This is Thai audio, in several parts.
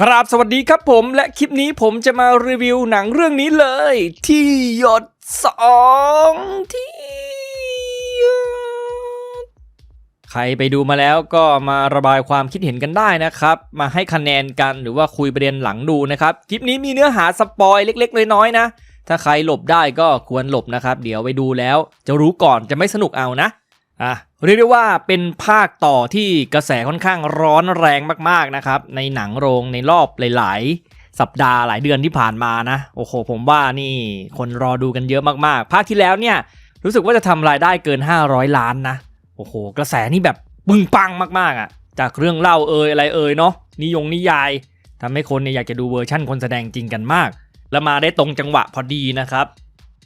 ครับสวัสดีครับผมและคลิปนี้ผมจะมารีวิวหนังเรื่องนี้เลย ที่หยดสองที่ใครไปดูมาแล้วก็มาระบายความคิดเห็นกันได้นะครับ มาให้คะแนนกันหรือว่าคุยประเด็นหลังดูนะครับ คลิปนี้มีเนื้อหาสปอยเล็กๆน้อยๆนะ ถ้าใครหลบได้ก็ควรหลบนะครับ เดี๋ยวไปดูแล้ว จะรู้ก่อนจะไม่สนุกเอานะอะ เรียกได้ว่าเป็นภาคต่อที่กระแสค่อนข้างร้อนแรงมากๆนะครับ ในหนังโรงในรอบหลาย ๆ สัปดาห์หลายเดือนที่ผ่านมานะ โอ้โห ผมว่านี่คนรอดูกันเยอะมากๆ ภาคที่แล้วเนี่ยรู้สึกว่าจะทำรายได้เกิน 500 ล้านนะ โอ้โห กระแสนี่แบบปึงปังมากๆอะ จากเรื่องเล่าเอยอะไรเอยเนาะนิยงนิยายทำให้คนเนี่ยอยากจะดูเวอร์ชั่นคนแสดงจริงกันมาก แล้วมาได้ตรงจังหวะพอดีนะครับ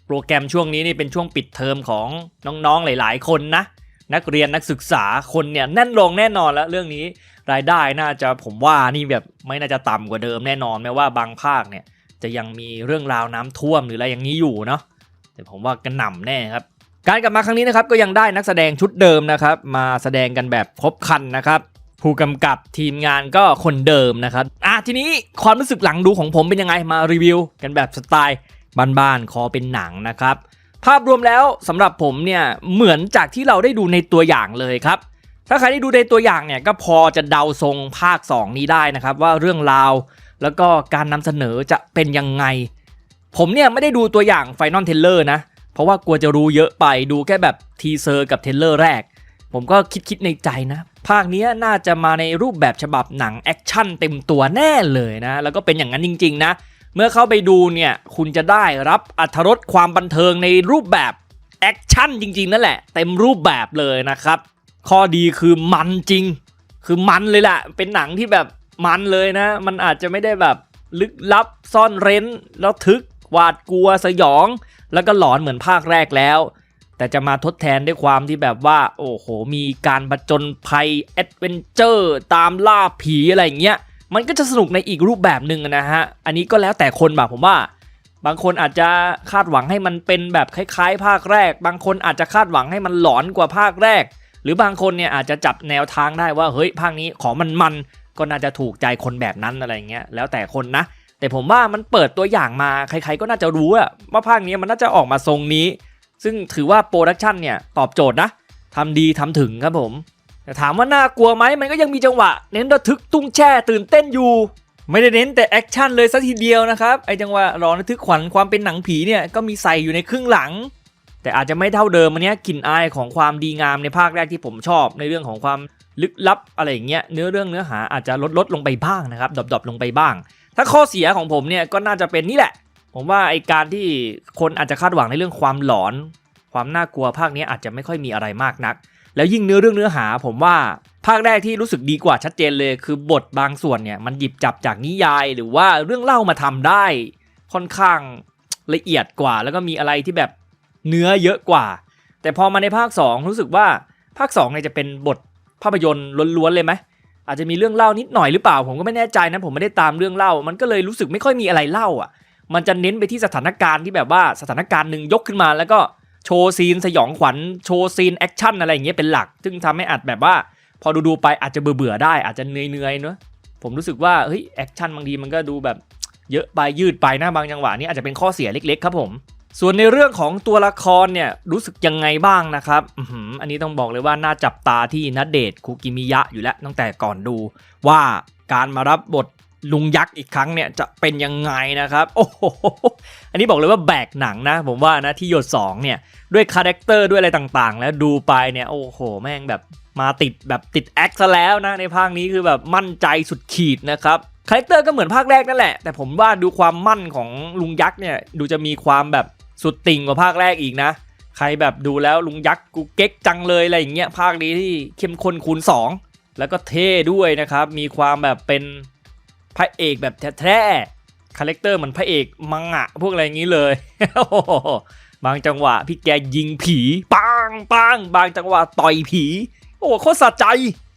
โปรแกรมช่วงนี้นี่เป็นช่วงปิดเทอมของน้องๆหลาย ๆ คนนะ นักเรียนนักศึกษาคนเนี่ยแน่นลงแน่นอนแล้วเรื่องนี้รายได้น่าจะผมว่านี่แบบไม่น่าจะต่ำกว่าเดิมแน่นอนแม้ว่าบางภาคเนี่ยจะยังมีเรื่องราวน้ำท่วมหรืออะไรอย่างนี้อยู่เนาะแต่ผมว่ากระหน่ำแน่ครับการกลับมาครั้งนี้นะครับก็ยังได้นักแสดงชุดเดิมนะครับมาแสดงกันแบบครบคันนะครับผู้กำกับทีมงานก็คนเดิมนะครับอะทีนี้ความรู้สึกหลังดูของผมเป็นยังไงมารีวิว กันแบบสไตล์บ้านๆคอเป็นหนังนะครับ ภาพรวมแล้วสำหรับผมเนี่ยเหมือนจากที่เราได้ดูในตัวอย่างเลยครับ ถ้าใครได้ดูในตัวอย่างเนี่ยก็พอจะเดาทรงภาค 2 นี้ได้นะครับ ว่าเรื่องราว แล้วก็การนำเสนอจะเป็นยังไง ผมเนี่ยไม่ได้ดูตัวอย่างไฟนอลเทเลอร์นะ เพราะว่ากลัวจะรู้เยอะไปดูแค่แบบทีเซอร์กับเทเลอร์แรก ผมก็คิดคิดๆในใจนะ ภาคนี้น่าจะมาในรูปแบบฉบับหนังแอคชั่นเต็มตัวแน่เลยนะ แล้วก็เป็นอย่างนั้นจริง ๆ นะ เมื่อเข้าไปดูเนี่ยคุณจะได้รับอัธรสความบันเทิงในรูปแบบแอคชั่นจริงๆ นั่นแหละ เต็มรูปแบบเลยนะครับ ข้อดีคือมันจริง คือมันเลยแหละ เป็นหนังที่แบบมันเลยนะ มันอาจจะไม่ได้แบบลึกลับซ่อนเร้น แล้วทึกหวาดกลัวสยอง แล้วก็หลอนเหมือนภาคแรกแล้ว แต่จะมาทดแทนด้วยความที่แบบว่า โอ้โห มีการผจญภัยแอดเวนเจอร์ ตามล่าผีอะไรอย่างเงี้ย มันก็จะสนุกในอีกรูปแบบหนึ่งนะฮะ อันนี้ก็แล้วแต่คนแบบผมว่า บางคนอาจจะคาดหวังให้มันเป็นแบบคล้ายๆ ภาคแรก บางคนอาจจะคาดหวังให้มันหลอนกว่าภาคแรก หรือบางคนเนี่ยอาจจะจับแนวทางได้ว่าเฮ้ยภาคนี้ของมันมันก็น่าจะถูกใจคนแบบนั้นอะไรเงี้ย แล้วแต่คนนะ แต่ผมว่ามันเปิดตัวอย่างมาใครๆก็น่าจะรู้อะว่าภาคนี้มันน่าจะออกมาทรงนี้ ซึ่งถือว่าโปรดักชันเนี่ยตอบโจทย์นะทำดีทำถึงครับผม แต่ถามว่าน่ากลัวไหมมันก็ยังมีจังหวะ เน้นระทึกตุ้งแช่ตื่นเต้นอยู่ ไม่ได้เน้นแต่แอคชั่นเลยสัทีเดียวนะครับไอจังหวะร้อนระทึกขวัญความเป็นหนังผีเนี่ยก็มีใส่อยู่ในครึ่งหลัง แต่อาจจะไม่เท่าเดิมอันเนี้ยกลิ่นอายของความดีงามในภาคแรกที่ผมชอบ ในเรื่องของความลึกลับอะไรอย่างเงี้ยเนื้อเรื่องเนื้อหาอาจจะลดลดลงไปบ้างนะครับดรอปลงไปบ้าง ถ้าข้อเสียของผมเนี่ยก็น่าจะเป็นนี่แหละ ผมว่าไอการที่คนอาจจะคาดหวังในเรื่องความหลอน ความน่ากลัวภาคนี้อาจจะไม่ค่อยมีอะไรมากนัก แล้วยิ่งเนื้อเรื่องเนื้อหาผมว่าภาคแรกที่รู้สึกดีกว่าชัดเจนเลยคือบทบางส่วนเนี่ยมันหยิบจับจากนิยายหรือว่าเรื่องเล่ามาทำได้ ค่อนข้างละเอียดกว่า แล้วก็มีอะไรที่แบบเนื้อเยอะกว่า แต่พอมาในภาค 2 รู้สึกว่าภาค2เนี่ยจะเป็นบทภาพยนตร์ล้วนๆเลยไหมอาจจะมีเรื่องเล่านิดหน่อยหรือเปล่า ผมก็ไม่แน่ใจนะผมไม่ได้ตามเรื่องเล่า มันก็เลยรู้สึกไม่ค่อยมีอะไรเล่าอะ มันจะเน้นไปที่สถานการณ์ที่แบบว่าสถานการณ์หนึ่งยกขึ้นมาแล้วก็ โชว์ซีนสยองขวัญโชว์ซีนแอคชั่นอะไรอย่างเงี้ยเป็นหลัก ซึ่งทำให้อาจแบบว่า พอดูดูๆไปอาจจะเบื่อเบื่อๆได้ อาจจะเหนื่อยๆเนอะผมรู้สึกว่าเฮ้ยแอคชั่นบางทีมันก็ดูแบบเยอะไปยืดไปนะบางจังหวะนี้อาจจะเป็นข้อเสียเล็กๆ ครับผม ส่วนในเรื่องของตัวละครเนี่ยรู้สึกยังไงบ้างนะครับอือหืออันนี้ต้องบอกเลยว่าน่าจับตาที่นัดเดทคุกิมิยะอยู่แล้วตั้งแต่ก่อนดูว่าการมารับบท ลุงยักษ์อีกครั้งเนี่ยจะเป็นยังไงนะครับ โอ้โห อันนี้บอกเลยว่าแบกหนังนะ ผมว่านะที่หยด2เนี่ยด้วยคาแรคเตอร์ด้วยอะไรต่างๆ แล้วดูไปเนี่ยโอ้โห แม่งแบบมาติดแบบติดแอคซะแล้วนะในภาคนี้คือแบบมั่นใจสุดขีดนะครับคาแรคเตอร์ก็เหมือนภาคแรกนั่นแหละ แต่ผมว่าดูความมั่นของลุงยักษ์เนี่ยดูจะมีความแบบสุดติ่งกว่าภาคแรกอีกนะ ใครแบบดูแล้วลุงยักษ์กูเก๊กจังเลยอะไรอย่างเงี้ยภาคนี้ที่เข้มข้นคูณสองแล้วก็เท่ด้วยนะครับมีความแบบเป็น พระเอกแบบแท้ๆคาแรคเตอร์เหมือนพระเอกมังงะพวกอะไรอย่างนี้เลยบางจังหวะพี่แกยิงผีปังปังบางจังหวะต่อยผี โอ้โหโคตรสะใจ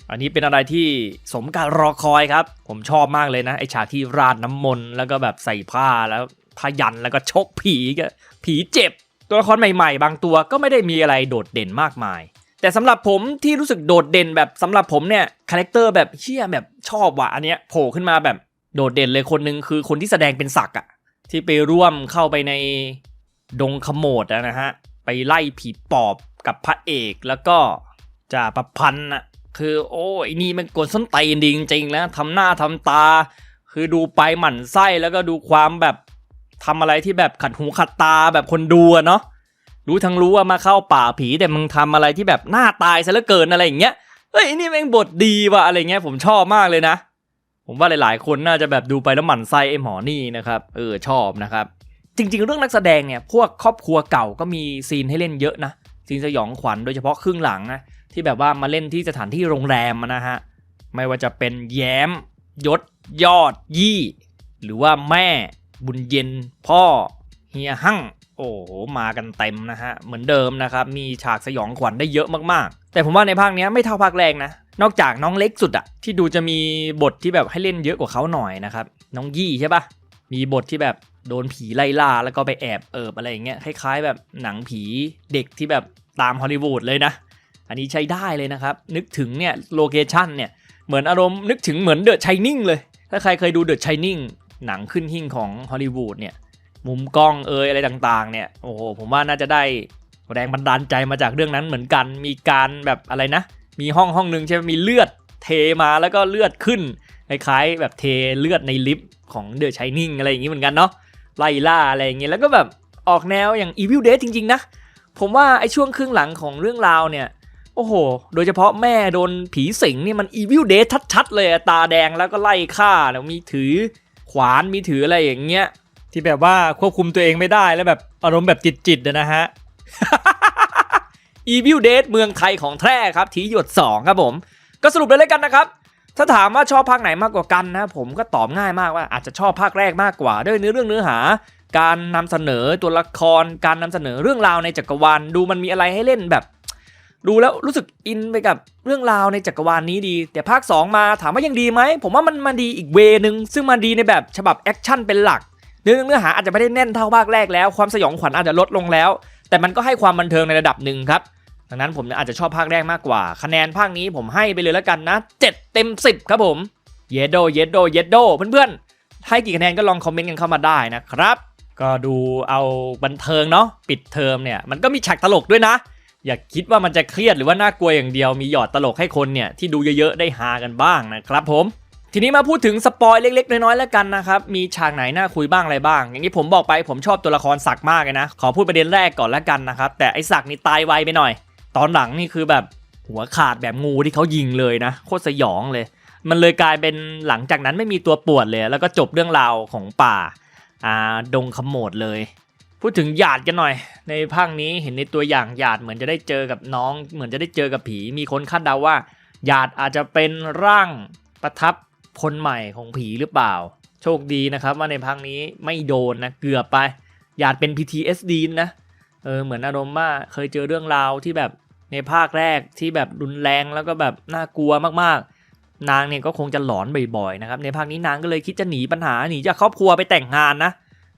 อันนี้เป็นอะไรที่สมการรอคอยครับ ผมชอบมากเลยนะ ไอฉากที่ราดน้ำมนต์แล้วก็แบบใส่ผ้าแล้วพยันแล้วก็ชกผีก็ผีเจ็บ ตัวละครใหม่ๆ บางตัวก็ไม่ได้มีอะไรโดดเด่นมากมาย แต่สำหรับผมที่รู้สึกโดดเด่นแบบสำหรับผมเนี่ยคาแรคเตอร์แบบเชี่ยแบบชอบว่ะอันเนี้ยโผล่ขึ้นมาแบบโดดเด่นเลยคนหนึ่งคือคนที่แสดงเป็นศักด์อะที่ไปร่วมเข้าไปในดงขโมดอะนะฮะไปไล่ผีปอบกับพระเอกแล้วก็จ่าประพันธ์อะคือโอ้ยนี่มันกวนส้นตีนดีจริงๆแล้วทำหน้าทำตา คือดูไปหมั่นไส้แล้วก็ดูความแบบทำอะไรที่แบบขัดหูขัดตาแบบคนดูเนาะ รู้ทั้งรู้ว่ามาเข้าป่าผีแต่มึงทำอะไรที่แบบหน้าตายซะเหลือเกินอะไรอย่างเงี้ยเฮ้ยนี่แม่งบทดีว่ะอะไรเงี้ยผมชอบมากเลยนะ ผมว่าหลาย ๆ คนน่าจะแบบดูไปแล้วหมั่นไส้ไอ้หมอนี่นะครับเออชอบนะครับจริง ๆ เรื่องนักแสดงเนี่ยพวกครอบครัวเก่าก็มีซีนให้เล่นเยอะนะซีนสยองขวัญโดยเฉพาะครึ่งหลังนะที่แบบว่ามาเล่นที่สถานที่โรงแรมนะฮะไม่ว่าจะเป็นแย้ม ยศ ยอดยี่ หรือว่าแม่บุญเย็น พ่อเฮียหั่ง โอ้โหมากันเต็มนะฮะ เหมือนเดิมนะครับ มีฉากสยองขวัญได้เยอะมากๆ แต่ผมว่าในภาคนี้ไม่เท่าภาคแรกนะ นอกจากน้องเล็กสุดอะที่ดูจะมีบทที่แบบให้เล่นเยอะกว่าเขาหน่อยนะครับ น้องยี่ใช่ปะมีบทที่แบบโดนผีไล่ล่าแล้วก็ไปแอบเอิบอะไรอย่างเงี้ยคล้ายๆ แบบหนังผีเด็กที่แบบตามฮอลลีวูดเลยนะ อันนี้ใช้ได้เลยนะครับ นึกถึงเนี่ยโลเคชันเนี่ยเหมือนอารมณ์นึกถึงเหมือนเดอะชัยนิ่งเลย ถ้าใครเคยดูเดอะชัยนิ่งหนังขึ้นหิ่งของฮอลลีวูดเนี่ย มุมกล้องเอยอะไรต่างๆ เนี่ยโอ้โหผมว่าน่าจะได้แรงบันดาลใจมาจากเรื่องนั้นเหมือนกันมีการแบบอะไรนะ มีห้องห้องหนึ่งใช่ไหมมีเลือดเทมาแล้วก็เลือดขึ้นคล้ายๆแบบเทเลือดในลิฟต์ของเดอะชัยนิ่งอะไรอย่างนี้เหมือนกันเนาะไล่ล่าอะไรอย่างเงี้ยแล้วก็แบบออกแนวอย่าง Evil Dead จริง ๆ นะ ผมว่าไอ้ช่วงครึ่งหลังของเรื่องราวเนี่ย โอ้โห โดยเฉพาะแม่โดนผีสิงนี่มัน Evil Dead ชัด ๆ เลยตาแดงแล้วก็ไล่ฆ่าแล้วมีถือขวานมีถืออะไรอย่างเงี้ย ที่แบบว่าควบคุมตัวเองไม่ได้แล้วแบบอารมณ์แบบจิตๆนะฮะ Evil Dead เมืองไทยของแท้ครับ ทีหยด 2 ครับผม ก็สรุปเลยแล้วกันนะครับ ถ้าถามว่าชอบภาคไหนมากกว่ากันนะผมก็ตอบง่ายมากว่าอาจจะชอบภาคแรกมากกว่า ด้วยเนื้อเรื่องเนื้อหา การนำเสนอตัวละคร การนำเสนอเรื่องราวในจักรวาลดูมันมีอะไรให้เล่นแบบ ดูแล้วรู้สึกอินไปกับเรื่องราวในจักรวาลนี้ดี แต่ภาค 2 มาถามว่ายังดีไหมผมว่ามันมันดีอีกเวนึงซึ่งมันดีในแบบฉบับแอคชั่นเป็นหลัก เนื้อเนื้อหาอาจจะไม่ได้แน่นเท่าภาคแรกแล้วความสยองขวัญอาจจะลดลงแล้ว แต่มันก็ให้ความบันเทิงในระดับหนึ่งครับดังนั้นผมอาจจะชอบภาคแรกมากกว่า คะแนนภาคนี้ผมให้ไปเลยแล้วกันนะ 7 เต็ม 10 ครับผมเยโดเยโดเยโดเพื่อนๆให้กี่คะแนนก็ลองคอมเมนต์กันเข้ามาได้นะครับ ก็ดูเอาบันเทิงเนาะปิดเทอมเนี่ยมันก็มีฉากตลกด้วยนะ อย่าคิดว่ามันจะเครียดหรือว่าน่ากลัวอย่างเดียวมีหยอดตลกให้คนเนี่ยที่ดูเยอะๆได้ฮากันบ้างนะครับผม ทีนี้มาพูดถึงสปอยเล็กๆ น้อยๆแล้วกันนะครับ มีฉากไหนน่าคุยบ้างอะไรบ้าง อย่างที่ผมบอกไปผมชอบตัวละครศักมากเลยนะ ขอพูดประเด็นแรกก่อนแล้วกันนะครับ แต่ไอศักนี่ตายไวไปหน่อย ตอนหลังนี่คือแบบหัวขาดแบบงูที่เขายิงเลยนะ โคตรสยองเลย มันเลยกลายเป็นหลังจากนั้นไม่มีตัวปวนเลย แล้วก็จบเรื่องราวของป่าอ่าดงขโมดเลย พูดถึงหยาดกันหน่อย ในภาคนี้เห็นในตัวอย่างหยาดเหมือนจะได้เจอกับน้อง เหมือนจะได้เจอกับผี มีคนคาดเดาว่าหยาดอาจจะเป็นร่างประทับ คนใหม่ของผีหรือเปล่า โชคดีนะครับว่าในภาคนี้ไม่โดนนะเกือบไปหยาดเป็น PTSD นะเออเหมือนอารมณ์ว่าเคยเจอเรื่องราวที่แบบในภาคแรกที่แบบรุนแรงแล้วก็แบบน่ากลัวมากๆ นางเนี่ยก็คงจะหลอนบ่อยๆนะครับในภาคนี้นางก็เลยคิดจะหนีปัญหาหนีจากครอบครัวไปแต่งงานนะ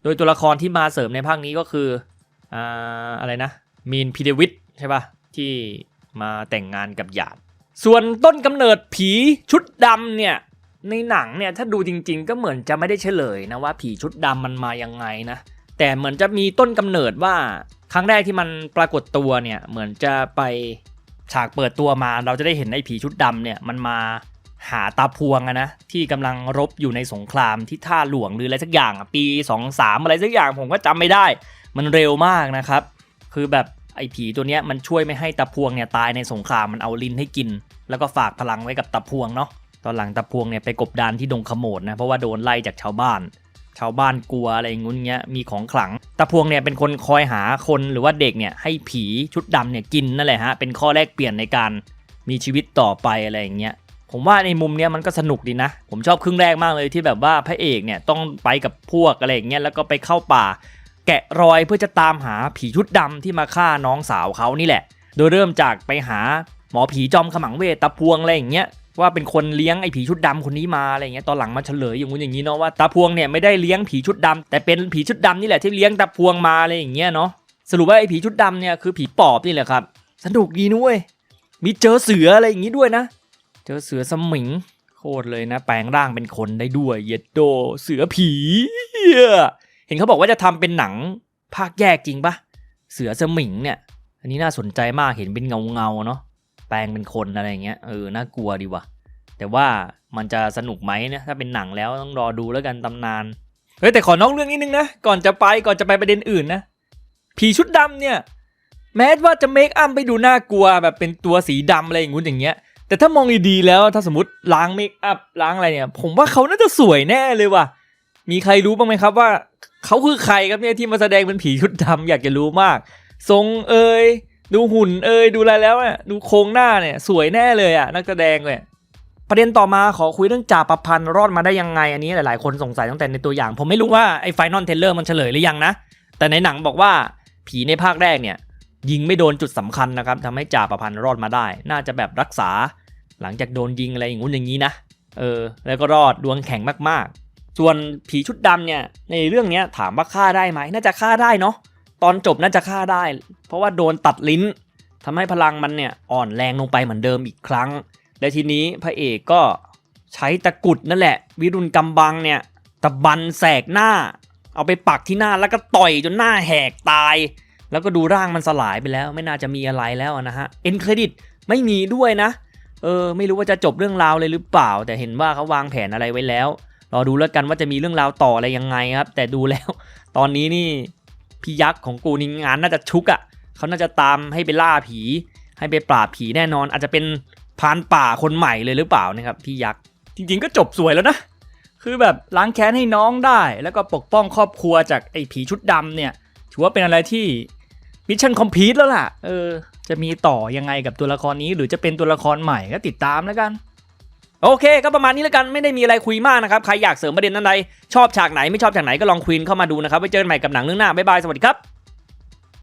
โดยตัวละครที่มาเสริมในภาคนี้ก็คืออ่าอะไรนะมีนพีเดวิดใช่ปะที่มาแต่งงานกับหยาดส่วนต้นกำเนิดผีชุดดำเนี่ย ในหนังเนี่ยถ้าดูจริง ๆ ก็เหมือนจะไม่ได้เฉลยนะว่าผีชุดดำมันมายังไงนะแต่เหมือนจะมีต้นกำเนิดว่าครั้งแรกที่มันปรากฏตัวเนี่ยเหมือนจะไปฉากเปิดตัวมา เราจะได้เห็นไอ้ผีชุดดำเนี่ยมันมาหาตาพวงอะนะที่กำลังรบอยู่ในสงครามที่ท่าหลวงหรืออะไรสักอย่างอะปี2 3อะไรสักอย่างผมก็จำไม่ได้ มันเร็วมากนะครับ คือแบบไอ้ผีตัวเนี้ยมันช่วยไม่ให้ตาพวงเนี่ยตายในสงครามมันเอาลิ้นให้กิน แล้วก็ฝากพลังไว้กับตาพวงเนาะ ตอนหลังตาพวงเนี่ยไปกบดานที่ดงขโมดนะเพราะว่าโดนไล่จากชาวบ้าน ชาวบ้านกลัวอะไรงงี้เงี้ยมีของขลังตาพวงเนี่ยเป็นคนคอยหาคนหรือว่าเด็กเนี่ยให้ผีชุดดำเนี่ยกินนั่นแหละฮะเป็นข้อแรกเปลี่ยนในการมีชีวิตต่อไปอะไรอย่างเงี้ยผมว่าในมุมเนี้ยมันก็สนุกดีนะ ผมชอบครึ่งแรกมากเลยที่แบบว่าพระเอกเนี่ยต้องไปกับพวกอะไรอย่างเงี้ยแล้วก็ไปเข้าป่า แกะรอยเพื่อจะตามหาผีชุดดำที่มาฆ่าน้องสาวเขานี่แหละ โดยเริ่มจากไปหาหมอผีจอมขมังเวทตาพวงอะไรอย่างเงี้ย ว่าเป็นคนเลี้ยงไอ้ผีชุดดำคนนี้มาอะไรอย่างเงี้ยตอนหลังมาเฉลยอย่างงู้นอย่างนี้เนาะว่าตาพวงเนี่ยไม่ได้เลี้ยงผีชุดดำแต่เป็นผีชุดดำนี่แหละที่เลี้ยงตาพวงมาอะไรอย่างเงี้ยเนาะสรุปว่าไอ้ผีชุดดำเนี่ยคือผีปอบนี่แหละครับ สนุกดีนุ้ยมีเจอเสืออะไรอย่างงี้ด้วยนะ เจอเสือสมิงโคตรเลยนะ แปลงร่างเป็นคนได้ด้วยเยดโดเสือผี เหี้ยเห็นเขาบอกว่าจะทำเป็นหนังภาคแยกจริงปะเสือสมิงเนี่ย อันนี้น่าสนใจมากเห็นเป็นเงาเงาๆเนาะแป ลงเป็นคนอะไรเงี้ยเออน่ากลัวดีว่ะ แต่ว่ามันจะสนุกไหมเนี่ยถ้าเป็นหนังแล้วต้องรอดูแล้วกันตำนานเฮ้ยแต่ขอนอกเรื่องนิดนึงนะก่อนจะไปก่อนจะไปประเด็นอื่นนะผีชุดดำเนี่ยแม้ว่าจะเมคอัพไปดูน่ากลัวแบบเป็นตัวสีดำอะไรอย่างงู้นอย่างเงี้ย แต่ถ้ามองดีๆแล้วถ้าสมมติล้างเมคอัพล้างอะไรเนี่ย ผมว่าเขาน่าจะสวยแน่เลยว่ะ มีใครรู้บ้างไหมครับว่า เขาคือใครครับเนี่ยที่มาแสดงเป็นผีชุดดำอยากจะรู้มาก ทรงเอ่ย ดูหุ่นเอ่ยดูอะไรแล้วเนี่ยดูโครงหน้าเนี่ย สวยแน่เลยอะนักแสดงเลยประเด็นต่อมาขอคุยเรื่องจ่าประพันธ์รอดมาได้ยังไง อันนี้หลายๆ คนสงสัยตั้งแต่ในตัวอย่าง ผมไม่รู้ว่าไอ้ไฟนอลเทเลอร์มันเฉลยหรือยังนะ แต่ในหนังบอกว่าผีในภาคแรกเนี่ย ยิงไม่โดนจุดสำคัญนะครับทำให้จ่าประพันธ์รอดมาได้ น่าจะแบบรักษา หลังจากโดนยิงอะไรอย่างงู้นอย่างนี้นะเออแล้วก็รอดดวงแข็งมากๆ ส่วนผีชุดดำเนี่ยในเรื่องนี้ถามว่าฆ่าได้ไหมน่าจะฆ่าได้เนาะ ตอนจบน่าจะฆ่าได้ เพราะว่าโดนตัดลิ้นทำให้พลังมันเนี่ยอ่อนแรงลงไปเหมือนเดิมอีกครั้ง และทีนี้พระเอกก็ใช้ตะกุดนั่นแหละ วิรุณกำบังเนี่ยตะบันแสกหน้า เอาไปปักที่หน้าแล้วก็ต่อยจนหน้าแหกตาย แล้วก็ดูร่างมันสลายไปแล้ว ไม่น่าจะมีอะไรแล้วนะฮะเอ็นเครดิตไม่มีด้วยนะเออไม่รู้ว่าจะจบเรื่องราวเลยหรือเปล่า แต่เห็นว่าเขาวางแผนอะไรไว้แล้วรอดูแล้วกันว่าจะมีเรื่องราวต่ออะไรยังไงครับ แต่ดูแล้ว ตอนนี้นี่ พี่ยักษ์ของกูนี่งานน่าจะชุกอะ่ะเขาน่าจะตามให้ไปล่าผี ให้ไปปราบผีแน่นอน อาจจะเป็นพานป่าคนใหม่เลยหรือเปล่านะครับพี่ยักษ์จริง ๆ ก็จบสวยแล้วนะ คือแบบล้างแค้นให้น้องได้ แล้วก็ปกป้องครอบครัวจากไอ้ผีชุดดำเนี่ยถือว่าเป็นอะไรที่มิชชั่นคอมพลีทแล้วล่ะ เออ จะมีต่อยังไงกับตัวละครนี้ หรือจะเป็นตัวละครใหม่ก็ติดตามแล้วกัน โอเคก็ประมาณนี้แล้วกันไม่ได้มีอะไรคุยมากนะครับ ใครอยากเสริมประเด็นนั้นใดชอบฉากไหนไม่ชอบฉากไหนก็ลองคุยเข้ามาดูนะครับไว้เจอกันใหม่กับหนังเรื่องหน้าบ๊ายบายสวัสดีครับ